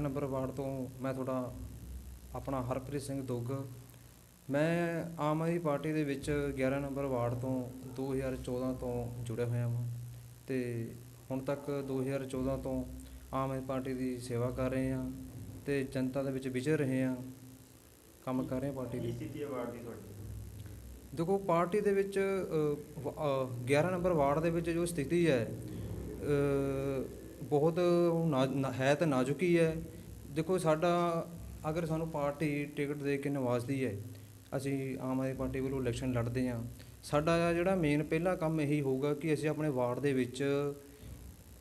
Number ward ਤੋਂ ਮੈਂ ਤੁਹਾਡਾ ਆਪਣਾ ਹਰਪ੍ਰੀਤ ਸਿੰਘ ਦੁੱਗ। ਮੈਂ ਆਮ ਆਦਮੀ ਪਾਰਟੀ ਦੇ ਵਿੱਚ 11 ਨੰਬਰ ਵਾਰਡ ਤੋਂ 2014 ਤੋਂ ਜੁੜਿਆ ਹੋਇਆ ਹਾਂ ਤੇ ਹੁਣ ਤੱਕ 2014 ਤੋਂ ਆਮ ਆਦਮੀ ਪਾਰਟੀ ਦੀ ਸੇਵਾ ਕਰ ਰਹੇ ਹਾਂ ਤੇ ਜਨਤਾ ਦੇ ਵਿੱਚ ਵਿਚਰ ਰਹੇ ਹਾਂ ਕੰਮ ਕਰ ਰਹੇ ਹਾਂ ਪਾਰਟੀ ਦੀ। ਸਥਿਤੀ ਹੈ ਵਾਰਡ ਦੀ ਤੁਹਾਡੀ? ਦੇਖੋ ਪਾਰਟੀ ਦੇ ਵਿੱਚ ਅ, ਵ- ਅ, 11 ਨੰਬਰ ਵਾਰਡ ਦੇ ਵਿੱਚ ਜੋ ਸਥਿਤੀ ਹੈ ਬਹੁਤ ਹੈ ਤਾਂ ਨਾਜ਼ੁਕ ਹੈ। ਦੇਖੋ ਸਾਡਾ, ਅਗਰ ਸਾਨੂੰ ਪਾਰਟੀ ਟਿਕਟ ਦੇ ਕੇ ਨਵਾਜ਼ਦੀ ਹੈ, ਅਸੀਂ ਆਮ ਆਦਮੀ ਪਾਰਟੀ ਵੱਲੋਂ ਇਲੈਕਸ਼ਨ ਲੜਦੇ ਹਾਂ, ਸਾਡਾ ਜਿਹੜਾ ਮੇਨ ਪਹਿਲਾ ਕੰਮ ਇਹੀ ਹੋਊਗਾ ਕਿ ਅਸੀਂ ਆਪਣੇ ਵਾਰਡ ਦੇ ਵਿੱਚ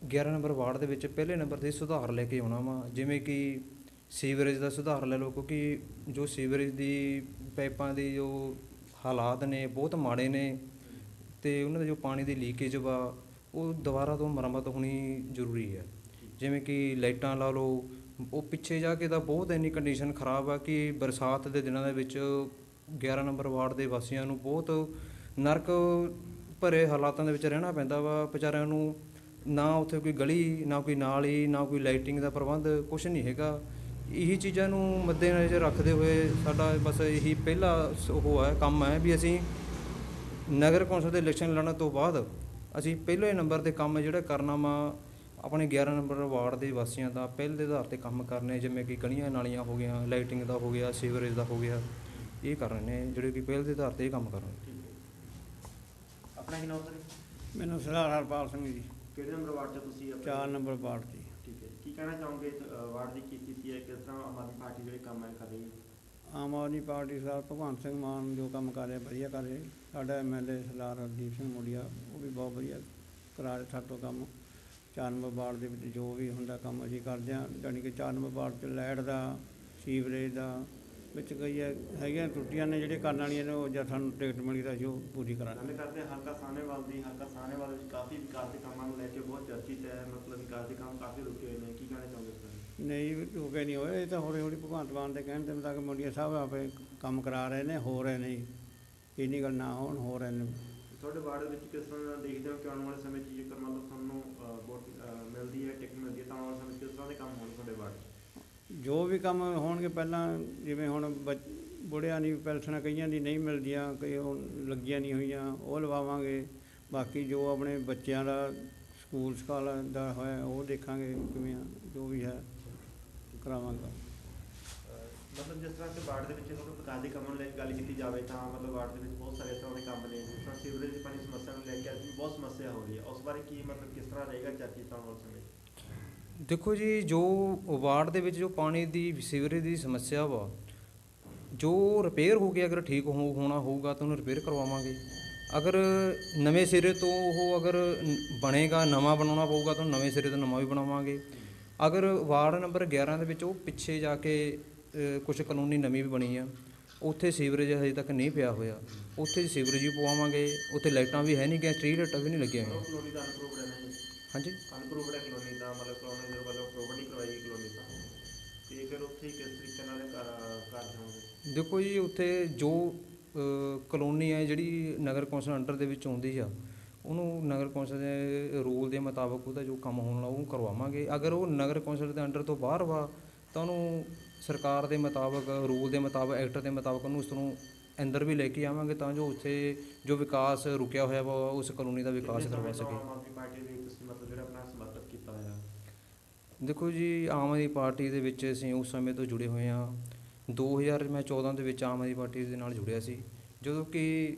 11 ਨੰਬਰ ਵਾਰਡ ਦੇ ਵਿੱਚ ਪਹਿਲੇ ਨੰਬਰ ਤੇ ਸੁਧਾਰ ਲੈ ਕੇ ਆਉਣਾ ਵਾ, ਜਿਵੇਂ ਕਿ ਸੀਵਰੇਜ ਦਾ ਸੁਧਾਰ ਲੈ ਲਓ, ਕਿਉਂਕਿ ਜੋ ਸੀਵਰੇਜ ਦੀ ਪਾਈਪਾਂ ਦੀ ਜੋ ਹਾਲਾਤ ਨੇ, ਬਹੁਤ ਮਾੜੇ ਨੇ, ਤੇ ਉਹਨਾਂ ਦੇ ਜੋ ਪਾਣੀ ਦੀ ਲੀਕੇਜ ਵਾ, ਉਹ ਦੁਬਾਰਾ ਤੋਂ ਮੁਰੰਮਤ ਹੋਣੀ ਜ਼ਰੂਰੀ ਹੈ। ਜਿਵੇਂ ਕਿ ਲਾਈਟਾਂ ਲਾ ਲਓ ਉਹ ਪਿੱਛੇ ਜਾ ਕੇ ਤਾਂ ਬਹੁਤ ਇੰਨੀ ਕੰਡੀਸ਼ਨ ਖਰਾਬ ਆ ਕਿ ਬਰਸਾਤ ਦੇ ਦਿਨਾਂ ਦੇ ਵਿੱਚ 11 ਨੰਬਰ ਵਾਰਡ ਦੇ ਵਾਸੀਆਂ ਨੂੰ ਬਹੁਤ ਨਰਕ ਭਰੇ ਹਾਲਾਤਾਂ ਦੇ ਵਿੱਚ ਰਹਿਣਾ ਪੈਂਦਾ ਵਾ। ਵਿਚਾਰਿਆਂ ਨੂੰ ਨਾ ਉੱਥੇ ਕੋਈ ਗਲੀ, ਨਾ ਕੋਈ ਨਾਲੀ, ਨਾ ਕੋਈ ਲਾਈਟਿੰਗ ਦਾ ਪ੍ਰਬੰਧ ਕੁਝ ਨਹੀਂ ਹੈਗਾ। ਇਹੀ ਚੀਜ਼ਾਂ ਨੂੰ ਮੱਦੇਨਜ਼ਰ ਰੱਖਦੇ ਹੋਏ ਸਾਡਾ ਬਸ ਇਹੀ ਪਹਿਲਾ ਸ- ਉਹ ਹੈ ਕੰਮ ਹੈ ਵੀ ਅਸੀਂ ਨਗਰ ਕੌਂਸਲ ਦੇ ਇਲੈਕਸ਼ਨ ਲੜਨ ਤੋਂ ਬਾਅਦ ਅਸੀਂ ਪਹਿਲੇ ਨੰਬਰ ਤੇ ਕੰਮ ਜਿਹੜਾ ਕਰਨਾ ਵਾ ਆਪਣੇ 11 ਨੰਬਰ ਵਾਰਡ ਦੇ ਵਾਸੀਆਂ ਦਾ ਪਹਿਲ ਦੇ ਆਧਾਰ ਤੇ ਕੰਮ ਕਰਨੇ ਜਿਵੇਂ ਕਿ ਗਲੀਆਂ ਨਾਲੀਆਂ ਹੋ ਗਈਆਂ ਲਾਈਟਿੰਗ ਦਾ ਹੋ ਗਿਆ ਸੀਵਰੇਜ ਦਾ ਹੋ ਗਿਆ ਇਹ ਕਰ ਰਹੇ ਨੇ ਜਿਹੜੇ ਕਿ ਪਹਿਲ ਦੇ ਆਧਾਰ ਤੇ ਇਹ ਕੰਮ ਕਰ ਰਹੇ ਨੇ। ਆਪਣਾ ਕੀ ਨਾਮ ਸਰ ਮੈਨੂੰ ਸਰਦਾਰ ਹਰਪਾਲ ਸਿੰਘ ਜੀ। ਕਿਹੜੇ ਨੰਬਰ ਵਾਰਡ 'ਚ ਤੁਸੀਂ ਆਪਣੇ- 4 ਨੰਬਰ ਵਾਰਡ ਜੀ। ਠੀਕ ਹੈ। ਕੀ ਕਹਿਣਾ ਚਾਹੋਗੇ ਵਾਰਡ ਦੀ ਕੀ ਸਥਿਤੀ ਹੈ ਕਿਸ ਤਰ੍ਹਾਂ ਆਮ ਆਦਮੀ ਪਾਰਟੀ ਜਿਹੜੇ ਕੰਮ ਹੈ ਕਰ ਰਹੀ ਹੈ ਆਮ ਆਦਮੀ ਪਾਰਟੀ ਸਰਦਾਰ ਭਗਵੰਤ ਸਿੰਘ ਮਾਨ ਜੋ ਕੰਮ ਕਰ ਰਿਹਾ ਵਧੀਆ ਕਰ ਰਿਹਾ ਸਾਡਾ ਐਮਐਲਏ ਸਰਦਾਰ ਹਰਦੀਪ ਸਿੰਘ ਮੋਡੀਆ ਉਹ ਵੀ ਬਹੁਤ ਵਧੀਆ ਕਰਾ ਰਿਹਾ ਸਾਡੇ ਤੋਂ ਕੰਮ। 4 ਨੰਬਰ ਵਾਰਡ ਦੇ ਵਿੱਚ ਜੋ ਵੀ ਹੁੰਦਾ ਕੰਮ ਅਸੀਂ ਕਰਦੇ ਹਾਂ ਜਾਣੀ ਕਿ 4 ਨੰਬਰ ਵਾਰਡ 'ਚ ਲਾਈਟ ਦਾ ਸੀਵਰੇਜ ਦਾ ਵਿੱਚ ਕਈ ਹੈਗੀਆਂ ਟੁੱਟੀਆਂ ਨੇ ਜਿਹੜੇ ਕਰਨ ਵਾਲੀਆਂ ਨੇ ਉਹ ਜਦ ਸਾਨੂੰ ਟਿਕਟ ਮਿਲੀ ਤਾਂ ਉਹ ਪੂਰੀ ਗੱਲ ਕਰਾਂਗੇ ਕਰਦੇ ਹਾਂ ਹਲਕਾ ਸਾਹਨੇਵਾਲ ਦੀ ਹਲਕਾ ਸਾਹਨੇਵਾਲ ਵਿੱਚ ਕਾਫੀ ਵਿਕਾਸ ਦੇ ਕੰਮਾਂ ਨੂੰ ਲੈ ਕੇ ਬਹੁਤ ਚਰਚਿਤ ਹੈ ਮਤਲਬ ਵਿਕਾਸ ਦੇ ਕੰਮ ਕਾਫੀ ਰੁਕੇ ਹੋਏ ਨੇ ਕੀ ਕਹਿਣਾ ਇਸ ਬਾਰੇ ਨਹੀਂ ਰੁਕੇ ਨਹੀਂ ਹੋਏ ਇਹ ਤਾਂ ਹੌਲੀ ਹੌਲੀ ਭਗਵੰਤ ਮਾਨ ਦੇ ਕਹਿਣ ਤੇ ਮੁਤਾਬਕ ਮੋਡੀਆ ਸਾਹਿਬ ਆਪੇ ਕੰਮ ਕਰਾ ਰਹੇ ਨੇ ਹੋ ਰਹੇ ਨੇ ਜੀ। ਇੰਨੀ ਗੱਲ ਨਾ ਹੋਣ ਹੋ ਰਹੇ ਨੇ ਤੁਹਾਡੇ ਵਾਰਡ ਵਿੱਚ ਕਿਸ ਤਰ੍ਹਾਂ ਦੇਖਦੇ ਹੋ ਕਿ ਆਉਣ ਵਾਲੇ ਸਮੇਂ 'ਚ ਜੇਕਰ ਮੰਨ ਲਓ ਤੁਹਾਨੂੰ ਵੋਟ ਮਿਲਦੀ ਹੈ, ਟਿਕਟ ਮਿਲਦੀ ਹੈ, ਤਾਂ ਆਉਣ ਵਾਲੇ ਸਮੇਂ 'ਚ ਕਿਸ ਤਰ੍ਹਾਂ ਦੇ ਕੰਮ ਹੋਣ ਤੁਹਾਡੇ ਵਾਰਡ 'ਚ? ਜੋ ਵੀ ਕੰਮ ਹੋਣਗੇ ਪਹਿਲਾਂ, ਜਿਵੇਂ ਹੁਣ ਬੱਚ- ਬੁੜਿਆਂ ਦੀ ਪੈਨਸ਼ਨਾਂ ਕਈਆਂ ਦੀ ਨਹੀਂ ਮਿਲਦੀਆਂ, ਕਈ ਉਹ ਲੱਗੀਆਂ ਨਹੀਂ ਹੋਈਆਂ, ਉਹ ਲਵਾਵਾਂਗੇ। ਬਾਕੀ ਜੋ ਆਪਣੇ ਬੱਚਿਆਂ ਦਾ ਸਕੂਲ ਸਕਾਲ ਦਾ ਹੋਇਆ, ਉਹ ਦੇਖਾਂਗੇ ਕਿਵੇਂ ਜੋ ਵੀ ਹੈ, ਕਰਾਵਾਂਗਾ। ਮਤਲਬ ਜਿਸ ਤਰ੍ਹਾਂ ਕਿ ਵਾਰਡ ਦੇ ਵਿੱਚ ਹੁਣ ਵਿਕਾਸ ਦੇ ਕੰਮਾਂ ਨੂੰ ਲੈ ਕੇ ਗੱਲ ਕੀਤੀ ਜਾਵੇ ਤਾਂ ਮਤਲਬ ਵਾਰਡ ਦੇ ਵਿੱਚ ਬਹੁਤ ਸਾਰੇ ਤਰ੍ਹਾਂ ਦੇ ਕੰਮ ਨੇ, ਜਿਸ ਤਰ੍ਹਾਂ ਸੀਵਰੇਜ ਦੀ ਪਾਣੀ ਸਮੱਸਿਆ ਨੂੰ ਲੈ ਕੇ ਅੱਜ ਬਹੁਤ ਸਮੱਸਿਆ ਹੋ ਰਹੀ ਹੈ। ਉਸ ਬਾਰੇ ਕੀ ਮਤਲਬ ਕਿਸ ਤਰ੍ਹਾਂ ਰਹੇਗਾ ਚਰਚਿਤ ਆਉਣ ਵਾਲੇ ਸਮੇਂ ਦੇਖੋ ਜੀ, ਜੋ ਵਾਰਡ ਦੇ ਵਿੱਚ ਜੋ ਪਾਣੀ ਦੀ ਸੀਵਰੇਜ ਦੀ ਸਮੱਸਿਆ ਵਾ, ਜੋ ਰਿਪੇਅਰ ਹੋ ਗਿਆ ਅਗਰ ਠੀਕ ਹੋ, ਹੋਣਾ ਹੋਊਗਾ ਤਾਂ ਉਹਨੂੰ ਰਿਪੇਅਰ ਕਰਵਾਵਾਂਗੇ। ਅਗਰ ਨਵੇਂ ਸਿਰੇ ਤੋਂ ਉਹ ਅਗਰ ਬਣੇਗਾ, ਨਵਾਂ ਬਣਾਉਣਾ ਪਊਗਾ ਤਾਂ ਨਵੇਂ ਸਿਰੇ ਤੋਂ ਨਵਾਂ ਵੀ ਬਣਾਵਾਂਗੇ। ਅਗਰ ਵਾਰਡ ਨੰਬਰ 11 ਦੇ ਵਿੱਚ ਉਹ ਪਿੱਛੇ ਜਾ ਕੇ ਕੁਝ ਕਾਨੂੰਨੀ ਨਵੀਂ ਵੀ ਬਣੀ ਆ। ਉੱਥੇ ਸੀਵਰੇਜ ਹਜੇ ਤੱਕ ਨਹੀਂ ਪਿਆ ਹੋਇਆ। ਉੱਥੇ ਸੀਵਰੇਜ ਵੀ ਪਵਾਵਾਂਗੇ। ਉੱਥੇ ਲਾਈਟਾਂ ਵੀ ਹੈ ਨਹੀਂ ਗਈਆਂ ਸਟਰੀਟ ਲਾਈਟਾਂ ਵੀ ਨਹੀਂ ਲੱਗੀਆਂ ਹੋਈਆਂ। ਕਲੋਨੀ ਦਾ ਅਨਪਰੂਵਡ ਹੈ ਨਾ। ਜੀ ਹਾਂਜੀ? ਅਨਪਰੂਵਡ ਹੈ ਕਲੋਨੀ ਦਾ ਮਤਲਬ ਕਲੋਨੀ ਦੇ ਵੱਲੋਂ ਪ੍ਰੋਪਰਟੀ ਕਰਵਾਈ ਗਈ ਕਲੋਨੀ ਦਾ ਤੇ ਫਿਰ ਉੱਥੇ ਕਿਸ ਤਰੀਕੇ ਨਾਲ ਕਰ ਕਰ ਜਾਓਗੇ ਦੇਖੋ ਜੀ ਉੱਥੇ ਜੋ ਕਲੋਨੀ ਹੈ ਜਿਹੜੀ ਨਗਰ ਕੌਂਸਲ ਅੰਡਰ ਦੇ ਵਿੱਚ ਆਉਂਦੀ ਆ ਉਹਨੂੰ ਨਗਰ ਕੌਂਸਲ ਦੇ ਰੂਲ ਦੇ ਮੁਤਾਬਕ ਉਹਦਾ ਜੋ ਕੰਮ ਹੋਣ ਉਹ ਕਰਵਾਵਾਂਗੇ। ਅਗਰ ਉਹ ਨਗਰ ਕੌਂਸਲ ਦੇ ਅੰਡਰ ਤੋਂ ਬਾਹਰ ਵਾ ਤਾਂ ਉਹਨੂੰ ਸਰਕਾਰ ਦੇ ਮੁਤਾਬਕ ਰੂਲ ਦੇ ਮੁਤਾਬਕ ਐਕਟ ਦੇ ਮੁਤਾਬਕ ਉਹਨੂੰ ਉਸ ਨੂੰ ਅੰਦਰ ਵੀ ਲੈ ਕੇ ਆਵਾਂਗੇ ਤਾਂ ਜੋ ਉੱਥੇ ਜੋ ਵਿਕਾਸ ਰੁਕਿਆ ਹੋਇਆ ਵਾ ਉਸ ਕਲੋਨੀ ਦਾ ਵਿਕਾਸ ਕਰਵਾ ਸਕੇ। ਆਮ ਆਦਮੀ ਪਾਰਟੀ ਦੇ ਤੁਸੀਂ ਮਤਲਬ ਜਿਹੜਾ ਆਪਣਾ ਸਮਰਥਨ ਕੀਤਾ ਹੋਇਆ। ਦੇਖੋ ਜੀ ਆਮ ਆਦਮੀ ਪਾਰਟੀ ਦੇ ਵਿੱਚ ਅਸੀਂ ਉਸ ਸਮੇਂ ਤੋਂ ਜੁੜੇ ਹੋਏ ਹਾਂ। 2000 ਮੈਂ 14 ਦੇ ਵਿੱਚ ਆਮ ਆਦਮੀ ਪਾਰਟੀ ਦੇ ਨਾਲ ਜੁੜਿਆ ਸੀ। ਜਦੋਂ ਕਿ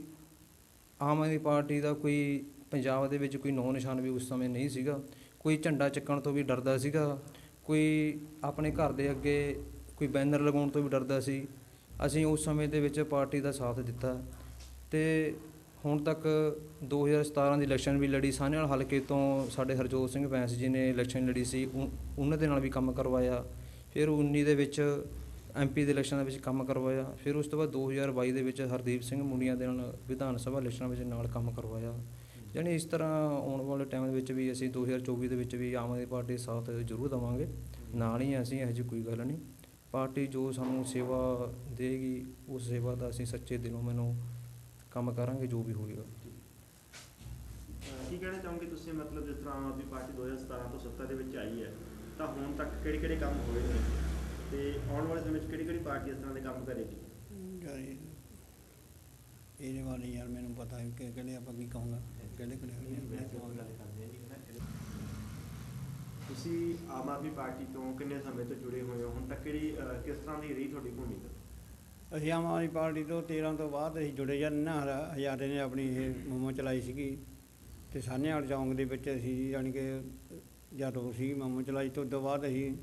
ਆਮ ਆਦਮੀ ਪਾਰਟੀ ਦਾ ਕੋਈ ਪੰਜਾਬ ਦੇ ਵਿੱਚ ਕੋਈ ਨੌ ਨਿਸ਼ਾਨ ਵੀ ਉਸ ਸਮੇਂ ਨਹੀਂ ਸੀਗਾ। ਕੋਈ ਝੰਡਾ ਚੱਕਣ ਤੋਂ ਵੀ ਡਰਦਾ ਸੀਗਾ। ਕੋਈ ਆਪਣੇ ਘਰ ਦੇ ਅੱਗੇ ਕੋਈ ਬੈਨਰ ਲਗਾਉਣ ਤੋਂ ਵੀ ਡਰਦਾ ਸੀ। ਅਸੀਂ ਉਸ ਸਮੇਂ ਦੇ ਵਿੱਚ ਪਾਰਟੀ ਦਾ ਸਾਥ ਦਿੱਤਾ ਅਤੇ ਹੁਣ ਤੱਕ 2017 ਦੀ ਇਲੈਕਸ਼ਨ ਵੀ ਲੜੀ। ਸਾਹਨੇਵਾਲ ਹਲਕੇ ਤੋਂ ਸਾਡੇ ਹਰਜੋਤ ਸਿੰਘ ਬੈਂਸ ਜੀ ਨੇ ਇਲੈਕਸ਼ਨ ਲੜੀ ਸੀ। ਉ- ਉਹਨਾਂ ਦੇ ਨਾਲ ਵੀ ਕੰਮ ਕਰਵਾਇਆ। ਫਿਰ 19 ਦੇ ਵਿੱਚ ਐਮਪੀ ਦੇ ਇਲੈਕਸ਼ਨਾਂ ਦੇ ਵਿੱਚ ਕੰਮ ਕਰਵਾਇਆ। ਫਿਰ ਉਸ ਤੋਂ ਬਾਅਦ 2022 ਦੇ ਵਿੱਚ ਹਰਦੀਪ ਸਿੰਘ ਮੁੰਡੀਆਂ ਦੇ ਨਾਲ ਵਿਧਾਨ ਸਭਾ ਇਲੈਕਸ਼ਨਾਂ ਵਿੱਚ ਨਾਲ ਕੰਮ ਕਰਵਾਇਆ। ਯਾਨੀ ਇਸ ਤਰ੍ਹਾਂ ਆਉਣ ਵਾਲੇ ਟਾਈਮ ਦੇ ਵਿੱਚ ਵੀ ਅਸੀਂ 2024 ਦੇ ਵਿੱਚ ਵੀ ਆਮ ਆਦਮੀ ਪਾਰਟੀ ਸਾਥ ਜ਼ਰੂਰ ਦੇਵਾਂਗੇ। ਨਾਲ ਹੀ ਅਸੀਂ ਇਹੋ ਜਿਹੀ ਕੋਈ ਗੱਲ ਨਹੀਂ। ਪਾਰਟੀ ਜੋ ਸਾਨੂੰ ਸੇਵਾ ਦੇਗੀ ਉਸ ਸੇਵਾ ਦਾ ਅਸੀਂ ਸੱਚੇ ਦਿਲੋਂ ਮੈਨੂੰ ਕੰਮ ਕਰਾਂਗੇ ਜੋ ਵੀ ਹੋਵੇਗਾ ਅਹ ਕੀ ਕਹਿਣਾ ਚਾਹੋਗੇ ਤੁਸੀਂ? ਮਤਲਬ ਜਿਸ ਤਰ੍ਹਾਂ ਆਮ ਆਦਮੀ ਪਾਰਟੀ 2017 ਤੋਂ ਸੱਤਾ ਦੇ ਵਿੱਚ ਆਈ ਹੈ ਤਾਂ ਹੁਣ ਤੱਕ ਕਿਹੜੇ ਕਿਹੜੇ ਕੰਮ ਹੋਏ ਨੇ? ਤੇ ਆਉਣ ਵਾਲੇ ਸਮੇਂ ਵਿੱਚ ਕਿਹੜੀ ਕਿਹੜੀ ਪਾਰਟੀ ਇਸ ਤਰ੍ਹਾਂ ਦੇ ਕੰਮ ਕਰੇਗੀ? ਇਹਦੇ ਬਾਰੇ ਯਾਰ ਮੈਨੂੰ ਪਤਾ ਹੈ ਕਿ ਕਿਹੜੇ ਆਪਾਂ ਕੀ ਕਹੂੰਗਾ ਕਿਹੜੇ ਕਿਹੜੇ ਵੈਸੇ ਉਹ ਹੋਣਗੇ। ਗੱਲ ਕਰਦੇ ਹਾਂ ਜੀ, ਹੈ ਨਾ, ਇਹਦੇ- ਤੁਸੀਂ ਆਮ ਆਦਮੀ ਪਾਰਟੀ ਤੋਂ ਕਿੰਨੇ ਸਮੇਂ ਤੋਂ ਜੁੜੇ ਹੋਏ ਹੋ? ਹੁਣ ਤੱਕ ਕਿਹੜੀ ਅਹ, ਕਿਸ ਤਰ੍ਹਾਂ ਦੀ ਰਹੀ ਤੁਹਾਡੀ ਭੂਮਿਕਾ? ਅਸੀਂ ਆਮ ਆਦਮੀ ਪਾਰਟੀ ਤੋਂ 13 ਤੋਂ ਬਾਅਦ ਅਸੀਂ ਜੁੜੇ ਜਾਂ ਨਾ ਹਰਾ- ਹਜ਼ਾਰੇ ਨੇ ਆਪਣੀ ਇਹ ਮੁਹਿੰਮ ਚਲਾਈ ਸੀਗੀ। ਤੇ ਸਾਹਨੇਵਾਲ ਚੌਂਕ ਦੇ ਵਿੱਚ ਅਸੀਂ ਯਾਨੀ ਕਿ ਜਦੋਂ ਸੀ ਮੁਹਿੰਮ ਚਲਾਈ। ਤੋਂ ਉਦੋਂ ਬਾਅਦ ਅਸੀਂ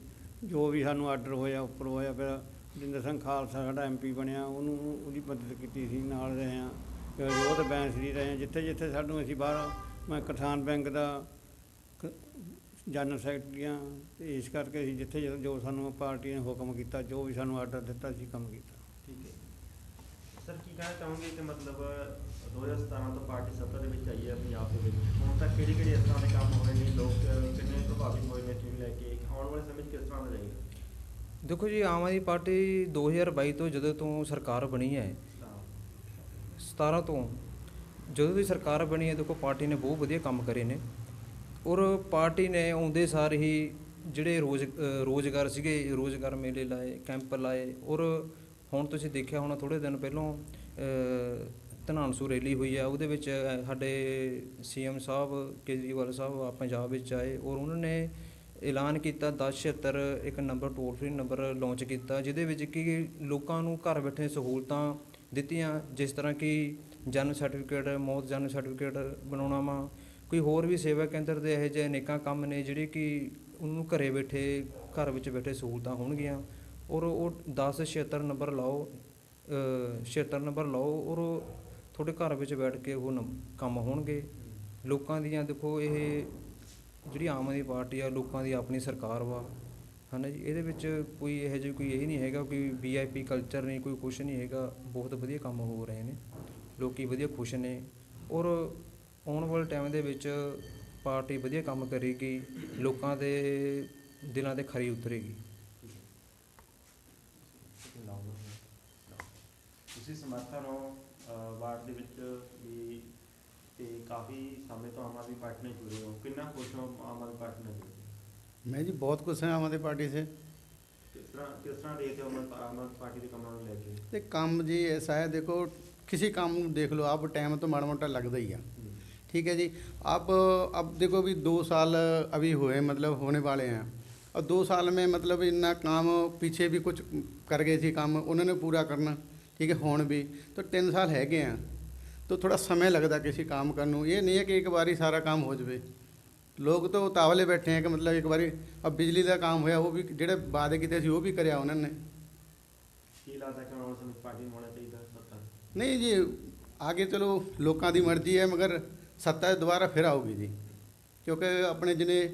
ਜੋ ਵੀ ਸਾਨੂੰ ਆਰਡਰ ਹੋਇਆ ਉੱਪਰ ਹੋਇਆ ਫਿਰ ਜਿੰਦਰ ਸਿੰਘ ਖਾਲਸਾ ਸਾਡਾ ਐਮਪੀ ਬਣਿਆ। ਉਹਨੂੰ ਉਹਦੀ ਮਦਦ ਕੀਤੀ ਸੀ ਨਾਲ ਰਹੇ ਹਾਂ। ਫਿਰ ਬੈਂਸ ਦੀ ਰਹੇ ਹਾਂ। ਜਿੱਥੇ ਜਿੱਥੇ ਸਾਨੂੰ ਅਸੀਂ ਬਾਹਰ ਮੈਂ ਕਿਸਾਨ ਬੈਂਕ ਦਾ ਜਨਰਲ ਸੈਕਟਰੀਆਂ ਤੇ ਇਸ ਕਰਕੇ ਅਸੀਂ ਜਿੱਥੇ ਜਿੱਥੇ ਜੋ ਸਾਨੂੰ ਪਾਰਟੀ ਨੇ ਹੁਕਮ ਕੀਤਾ ਜੋ ਵੀ ਸਾਨੂੰ ਆਰਡਰ ਦਿੱਤਾ ਅਸੀਂ ਕੰਮ ਕੀਤਾ। ਠੀਕ ਹੈ। ਸਰ ਕੀ ਕਹਿਣਾ ਚਾਹੋਗੇ ਕਿ ਮਤਲਬ 2017 ਤੋਂ ਪਾਰਟੀ ਸੱਤਾ ਦੇ ਵਿੱਚ ਆਈ ਹੈ ਪੰਜਾਬ ਦੇ ਵਿੱਚ? ਹੁਣ ਤੱਕ ਕਿਹੜੇ ਕਿਹੜੇ ਇਸ ਤਰ੍ਹਾਂ ਦੇ ਕੰਮ ਹੋਏ ਨੇ? ਲੋਕ ਕਿੰਨੇ ਪ੍ਰਭਾਵਿਤ ਹੋਏ ਨੇ ਚੁਣ ਲੈ ਕੇ? ਆਉਣ ਵਾਲੇ ਸਮੇਂ 'ਚ ਕਿਸ ਤਰ੍ਹਾਂ ਦਾ ਰਹੇਗਾ? ਦੇਖੋ ਜੀ ਆਮ ਆਦਮੀ ਪਾਰਟੀ 2022 ਤੋਂ ਜਦੋਂ ਤੋਂ ਸਰਕਾਰ ਬਣੀ ਹੈ ਤਾਂ 17 ਤੋਂ ਜਦੋਂ ਦੀ ਸਰਕਾਰ ਬਣੀ ਹੈ ਦੇਖੋ ਪਾਰਟੀ ਨੇ ਬਹੁਤ ਵਧੀਆ ਕੰਮ ਕਰੇ ਨੇ। ਔਰ ਪਾਰਟੀ ਨੇ ਆਉਂਦੇ ਸਾਰ ਹੀ ਜਿਹੜੇ ਰੋਜ਼ ਅ, ਰੋਜ਼ਗਾਰ ਸੀਗੇ ਰੋਜ਼ਗਾਰ ਮੇਲੇ ਲਾਏ ਕੈਂਪ ਲਾਏ ਔਰ ਹੁਣ ਤੁਸੀਂ ਦੇਖਿਆ ਹੋਣਾ ਥੋੜੇ ਦਿਨ ਪਹਿਲਾਂ ਧਨਾਨਸੂ ਰੈਲੀ ਹੋਈ ਆ ਉਹਦੇ ਵਿੱਚ ਅ, ਸਾਡੇ ਸੀਐਮ ਸਾਹਿਬ ਕੇਜਰੀਵਾਲ ਸਾਹਿਬ ਆ ਪੰਜਾਬ ਵਿੱਚ ਆਏ ਔਰ ਉਹਨਾਂ ਨੇ ਐਲਾਨ ਕੀਤਾ 1076 ਇੱਕ number toll free number launch ਕੀਤਾ ਜਿਹਦੇ ਵਿੱਚ ਕਿ ਲੋਕਾਂ ਨੂੰ ਘਰ ਬੈਠੇ ਸਹੂਲਤਾਂ ਦਿੱਤੀਆਂ ਜਿਸ ਤਰ੍ਹਾਂ ਕਿ ਜਨਮ ਸਰਟੀਫਿਕੇਟ ਮੌਤ ਜਨਮ ਸਰਟੀਫਿਕੇਟ ਬਣਾਉਣਾ ਵਾ ਕੋਈ ਹੋਰ ਵੀ ਸੇਵਾ ਕੇਂਦਰ ਦੇ ਇਹੋ ਜਿਹੇ ਅਨੇਕਾਂ ਕੰਮ ਨੇ ਜਿਹੜੇ ਕਿ ਉਹਨੂੰ ਘਰ ਬੈਠੇ ਘਰ ਵਿੱਚ ਬੈਠੇ ਸਹੂਲਤਾਂ ਹੋਣਗੀਆਂ। ਔਰ ਉਹ 1076 ਨੰਬਰ ਲਾਓ ਅ, 76 ਨੰਬਰ ਲਾਓ ਔਰ ਤੁਹਾਡੇ ਘਰ ਵਿੱਚ ਬੈਠ ਕੇ ਉਹ ਨੰਬ- ਕੰਮ ਹੋਣਗੇ। ਲੋਕਾਂ ਦੀਆਂ ਦੇਖੋ ਇਹ ਜਿਹੜੀ ਆਮ ਆਦਮੀ ਪਾਰਟੀ ਆ ਲੋਕਾਂ ਦੀ ਆਪਣੀ ਸਰਕਾਰ ਵਾ ਹਨਾ ਜੀ? ਇਹਦੇ ਵਿੱਚ ਕੋਈ ਇਹੋ ਜਿਹਾ ਕੋਈ ਇਹ ਨਹੀਂ ਹੈਗਾ ਕੋਈ ਵੀਆਈਪੀ ਕਲਚਰ ਨਹੀਂ ਕੋਈ ਕੁਛ ਨਹੀਂ ਹੈਗਾ। ਬਹੁਤ ਵਧੀਆ ਕੰਮ ਹੋ ਰਹੇ ਨੇ। ਲੋਕੀ ਵਧੀਆ ਖੁਸ਼ ਨੇ। ਔਰ ਆਉਣ ਵਾਲੇ ਟਾਈਮ ਦੇ ਵਿੱਚ ਪਾਰਟੀ ਵਧੀਆ ਕੰਮ ਕਰੇਗੀ ਲੋਕਾਂ ਦੇ ਦਿਲਾਂ ਤੇ ਖਰੀ ਉਤਰੇਗੀ। ਤੁਸੀਂ ਸਮਰਥਨ ਹੋ ਵਾਰਡ ਦੇ ਵਿੱਚ ਵੀ ਤੇ ਕਾਫੀ ਸਮੇਂ ਤੋਂ ਆਮ ਆਦਮੀ ਪਾਰਟੀ ਨਾਲ ਜੁੜੇ ਹੋ। ਕਿੰਨਾ ਖੁਸ਼ ਹੋ ਆਮ ਆਦਮੀ ਪਾਰਟੀ ਨਾਲ ਮੈਂ ਜੀ ਬਹੁਤ ਖੁਸ਼ ਹਾਂ ਆਮ ਆਦਮੀ ਪਾਰਟੀ ਸੇ। ਕਿਸ ਤਰ੍ਹਾਂ ਕਿਸ ਤਰ੍ਹਾਂ ਦੇਖਦੇ ਹੋ ਪਾਰਟੀ ਦੇ ਕੰਮਾਂ ਨੂੰ ਲੈ ਕੇ? ਤੇ ਕੰਮ ਜੀ ਐਸਾ ਹੈ ਦੇਖੋ ਕਿਸੇ ਕੰਮ ਨੂੰ ਦੇਖ ਲਓ ਆਪ ਟਾਈਮ ਤੋਂ ਮਾੜਾ ਮੋਟਾ ਲੱਗਦਾ ਹੀ ਆ। ठीक है जी आप अब देखो भी दो साल अभी हुए मतलब होने वाले हैं और दो साल में मतलब इतना काम पीछे भी कुछ कर गए थे काम उन्होंने पूरा करना ठीक है ਹੁਣ ਵੀ तो तीन साल है गए हैं तो थोड़ा समय लगता किसी काम करने ਨੂੰ। ਇਹ ਨਹੀਂ ਹੈ ਕਿ ਇੱਕ ਵਾਰੀ ਸਾਰਾ ਕੰਮ ਹੋ ਜਾਵੇ ਲੋਕ ਤਾਂ ਉਤਾਵਲੇ ਬੈਠੇ ਹੈ ਕਿ ਮਤਲਬ ਇੱਕ ਵਾਰੀ ਅਬ ਬਿਜਲੀ ਦਾ ਕੰਮ ਹੋਇਆ ਉਹ ਵੀ ਜਿਹੜੇ ਵਾਅਦੇ ਕੀਤੇ ਸੀ ਉਹ ਵੀ ਕਰਿਆ ਉਹਨਾਂ ਨੇ ਕੀ ਲੱਗਦਾ ਕਿ ਆਉਣ ਵਾਲੇ ਸਮੇਂ 'ਚ ਪਾਰਟੀ ਨੂੰ ਹੋਣਾ ਚਾਹੀਦਾ ਸੱਤਾ ਨਹੀਂ ਜੀ ਆਗੇ ਚਲੋ ਲੋਕਾਂ ਦੀ ਮਰਜ਼ੀ ਹੈ ਮਗਰ ਸੱਤਾ ਦੁਬਾਰਾ ਫਿਰ ਆਊਗੀ ਜੀ। ਕਿਉਂਕਿ ਆਪਣੇ ਜਿਹਨੇ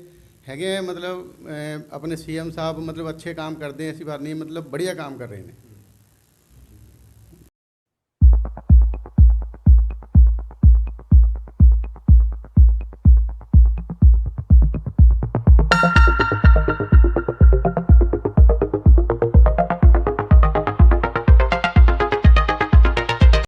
ਹੈਗੇ ਹੈ ਮਤਲਬ ਅਹ, ਆਪਣੇ ਸੀਐਮ ਸਾਹਿਬ ਮਤਲਬ ਅੱਛੇ ਕੰਮ ਕਰਦੇ ਐ ਐਸੀ ਬਾਤ ਨਹੀਂ ਹੈ, ਮਤਲਬ ਬੜੀਆ ਕੰਮ ਕਰ ਰਹੇ ਨੇ।